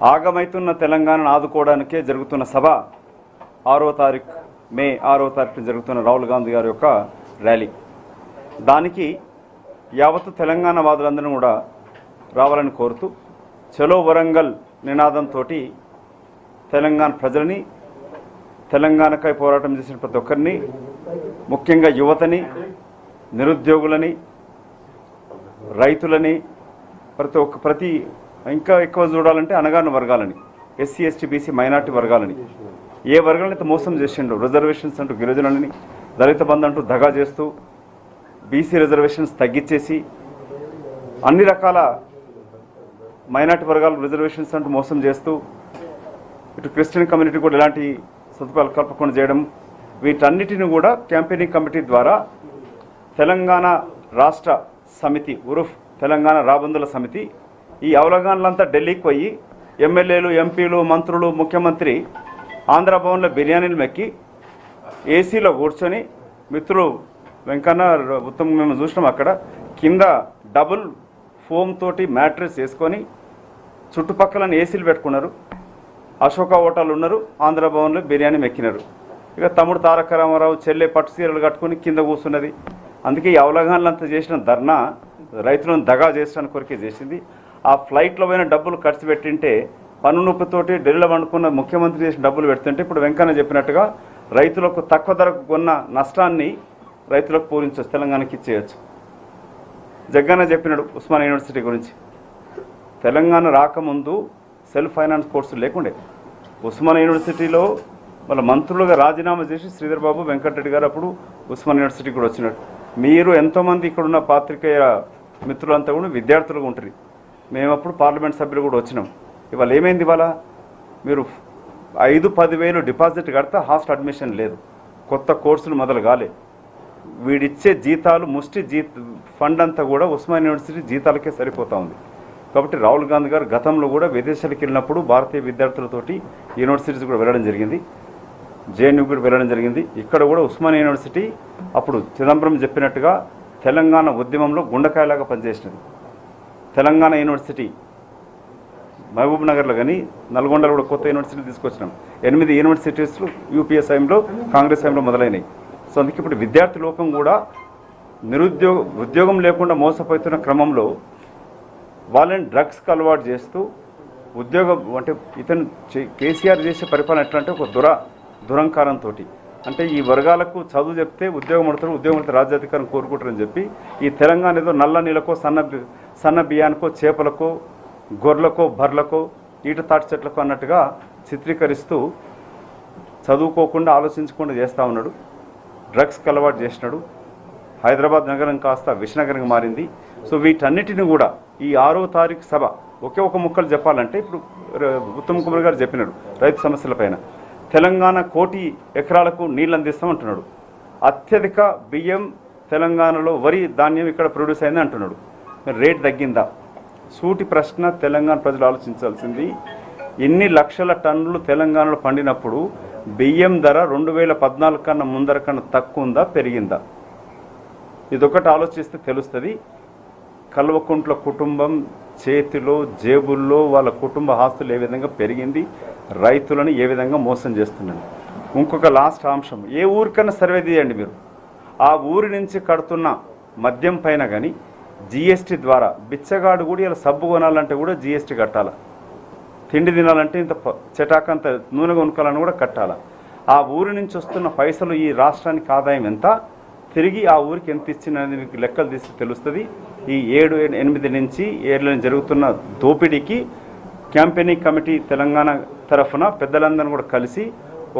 ఆగమైతున్న తెలంగాణను ఆదుకోవడానికే జరుగుతున్న సభ ఆరో తారీఖు మే ఆరో తారీఖున జరుగుతున్న రాహుల్ గాంధీ గారి యొక్క ర్యాలీ. దానికి యావత్తు తెలంగాణ వాదులందరూ కూడా రావాలని కోరుతూ చలో వరంగల్ నినాదంతో తెలంగాణ ప్రజలని తెలంగాణకై పోరాటం చేసిన ప్రతి ఒక్కరిని ముఖ్యంగా యువతని నిరుద్యోగులని రైతులని ప్రతి ఒక్క ప్రతి ఇంకా ఎక్కువ చూడాలంటే అనగారిన వర్గాలని ఎస్సీ ఎస్టీ బీసీ మైనార్టీ వర్గాలని. ఏ వర్గాలను అయితే మోసం చేసిండు రిజర్వేషన్స్ అంటూ గిరిజనులని దళిత బంధు అంటూ దగా చేస్తూ బీసీ రిజర్వేషన్స్ తగ్గించేసి అన్ని రకాల మైనార్టీ వర్గాల రిజర్వేషన్స్ అంటూ మోసం చేస్తూ ఇటు క్రిస్టియన్ కమ్యూనిటీ కూడా ఎలాంటి సదుపాయాలు కల్పకుండా చేయడం వీటన్నిటిని కూడా క్యాంపెయినింగ్ కమిటీ ద్వారా తెలంగాణ రాష్ట్ర సమితి ఉరుఫ్ తెలంగాణ రాబందుల సమితి ఈ అవగాహనలంతా ఢిల్లీకి పోయి ఎమ్మెల్యేలు ఎంపీలు మంత్రులు ముఖ్యమంత్రి ఆంధ్ర భవన్లో బిర్యానీలు మెక్కి ఏసీలో కూర్చొని మిత్రులు వెంకన్న ఉత్తమ్ మేము చూసినాం అక్కడ కింద డబుల్ ఫోమ్ తోటి మ్యాట్రెస్ వేసుకొని చుట్టుపక్కల ఏసీలు పెట్టుకున్నారు. అశోక హోటల్ ఉన్నారు ఆంధ్ర భవన్లో బిర్యానీ మెక్కినారు. ఇక తమ్ముడు తారక రామారావు చెల్లె పట్టు సీరలు కట్టుకుని కింద కూర్చున్నది. అందుకే ఈ అవగాహనలంతా చేసిన ధర్నా రైతులను దగా చేసడానికి కొరికే చేసింది. ఆ ఫ్లైట్లో పోయిన డబ్బులు ఖర్చు పెట్టింటే పన్ను నొప్పితోటి ఢిల్లీలో వండుకున్న ముఖ్యమంత్రి చేసిన డబ్బులు పెడుతుంటే ఇప్పుడు వెంకన్న చెప్పినట్టుగా రైతులకు తక్కువ ధరకు కొన్న నష్టాన్ని రైతులకు పూరించవచ్చు తెలంగాణకి ఇచ్చేయచ్చు. జగ్గన్న చెప్పినాడు ఉస్మాన్ యూనివర్సిటీ గురించి. తెలంగాణ రాకముందు సెల్ఫ్ ఫైనాన్స్ కోర్సులు లేకుండే. ఉస్మాన్ యూనివర్సిటీలో వాళ్ళ మంత్రులుగా రాజీనామా చేసి శ్రీధర్ బాబు వెంకటరెడ్డి గారు అప్పుడు ఉస్మాన్ యూనివర్సిటీకి కూడా వచ్చినాడు. మీరు ఎంతోమంది ఇక్కడ ఉన్న పాత్రికేయ మిత్రులంతా కూడా విద్యార్థులుగా ఉంటారు. మేము అప్పుడు పార్లమెంట్ సభ్యులు కూడా వచ్చినాం. ఇవాళ ఏమైంది ఇవాళ? మీరు ఐదు పదివేలు డిపాజిట్ కడితే హాస్టల్ అడ్మిషన్ లేదు. కొత్త కోర్సులు మొదలు కాలే. వీడిచ్చే జీతాలు ముష్టి జీ ఫండ్ అంతా కూడా ఉస్మాన్ యూనివర్సిటీ జీతాలకే సరిపోతా ఉంది. కాబట్టి రాహుల్ గాంధీ గారు గతంలో కూడా విదేశాలకు వెళ్ళినప్పుడు భారతీయ విద్యార్థులతోటి యూనివర్సిటీస్ కూడా వెళ్ళడం జరిగింది. జేఎన్యూ కూడా వెళ్ళడం జరిగింది. ఇక్కడ కూడా ఉస్మాన్ యూనివర్సిటీ అప్పుడు చిదంబరం చెప్పినట్టుగా తెలంగాణ ఉద్యమంలో గుండకాయలాగా పనిచేసినది. తెలంగాణ యూనివర్సిటీ మహబూబ్ నగర్లో కానీ నల్గొండలో కూడా కొత్త యూనివర్సిటీలు తీసుకొచ్చినాం. ఎనిమిది యూనివర్సిటీస్లు యూపీఎస్ టైంలో కాంగ్రెస్ టైంలో మొదలైనవి సో అందుకే ఇప్పుడు విద్యార్థి లోకం కూడా నిరుద్యోగ ఉద్యోగం లేకుండా మోసపోతున్న క్రమంలో వాళ్ళని డ్రగ్స్కి అలవాటు చేస్తూ ఉద్యోగం అంటే ఇతను చే- కేసీఆర్ చేసే పరిపాలన ఎట్లా అంటే ఒక దుర దురంకారంతో అంటే ఈ వర్గాలకు చదువు చెప్తే ఉద్యోగం పడతారు ఉద్యోగం పడితే రాజ్యాధికారం కోరుకుంటారని చెప్పి ఈ తెలంగాణ ఏదో నల్ల నీళ్ళకో సన్న సన్న బియ్యానికో చేపలకో గొర్రెలకో బర్లకో ఈట తాటి చెట్లకు అన్నట్టుగా చిత్రీకరిస్తూ చదువుకోకుండా ఆలోచించకుండా చేస్తూ ఉన్నాడు. డ్రగ్స్కి అలవాటు చేసినాడు. హైదరాబాద్ నగరం కాస్త విషనగరంగా మారింది. సో వీటన్నిటిని కూడా ఈ ఆరో తారీఖు సభ ఒకే ఒక ముక్కలు చెప్పాలంటే ఇప్పుడు ఉత్తమ్ కుమార్ గారు చెప్పినాడు రైతు సమస్యలపైన తెలంగాణ కోటి ఎకరాలకు నీళ్ళు అందిస్తామంటున్నాడు అత్యధిక బియ్యం తెలంగాణలో వరి ధాన్యం ఇక్కడ ప్రొడ్యూస్ అయింది అంటున్నాడు. మరి రేట్ తగ్గిందా? సూటి ప్రశ్న తెలంగాణ ప్రజలు ఆలోచించాల్సింది ఎన్ని లక్షల టన్నులు తెలంగాణలో పండినప్పుడు బియ్యం ధర రెండు వేల పద్నాలుగు కన్నా ముందర కన్నా తక్కువ ఉందా పెరిగిందా? ఇదొకటి ఆలోచిస్తే తెలుస్తుంది. కల్వకుంట్ల కుటుంబం చేతిలో జేబుల్లో వాళ్ళ కుటుంబ ఆస్తులు ఏ విధంగా పెరిగింది రైతులను ఏ విధంగా మోసం చేస్తున్నాడు ఇంకొక లాస్ట్ అంశం ఏ ఊరికన్నా సర్వే తీయండి మీరు. ఆ ఊరి నుంచి కడుతున్న మద్యం పైన కానీ జిఎస్టీ ద్వారా బిచ్చగాడు కూడా ఇలా సబ్బు కొనాలంటే కూడా జిఎస్టీ కట్టాలా? తిండి తినాలంటే ఇంత చెటాకంత నూనె కొనుక్కాలని కూడా కట్టాలా? ఆ ఊరి నుంచి వస్తున్న పైసలు ఈ రాష్ట్రానికి ఆదాయం ఎంత? తిరిగి ఆ ఊరికి ఎంత ఇచ్చినది మీకు లెక్కలు తీస్తే తెలుస్తుంది. ఈ ఏడు ఎనిమిది నుంచి ఏళ్ళ జరుగుతున్న దోపిడీకి క్యాంపెయినింగ్ కమిటీ తెలంగాణ తరఫున పెద్దలందరినీ కూడా కలిసి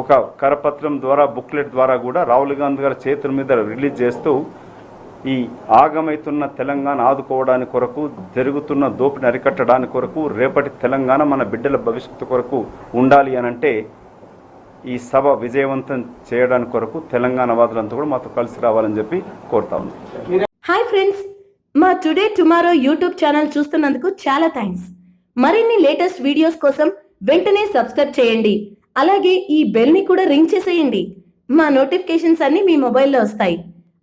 ఒక కరపత్రం ద్వారా బుక్లెట్ ద్వారా కూడా రాహుల్ గాంధీ గారి చేతుల మీద రిలీజ్ చేస్తూ ఈ ఆగమైతున్న తెలంగాణ ఆదుకోవడానికి కొరకు జరుగుతున్న దోపిని అరికట్టడానికి కొరకు రేపటి తెలంగాణ మన బిడ్డల భవిష్యత్తు కొరకు ఉండాలి అని అంటే ఈ సభ విజయవంతం చేయడానికి కొరకు తెలంగాణ వాదులంతా కూడా మాతో కలిసి రావాలని చెప్పి కోరుతా ఉంది హాయ్ ఫ్రెండ్స్ మా టుడే టుమారో యూట్యూబ్ ఛానల్ చూస్తున్నందుకు చాలా థ్యాంక్స్. మరిన్ని లేటెస్ట్ వీడియోస్ కోసం వెంటనే సబ్స్క్రైబ్ చేయండి. అలాగే ఈ బెల్ని కూడా రింగ్ చేసేయండి. మా నోటిఫికేషన్స్ అన్ని మీ మొబైల్లో వస్తాయి.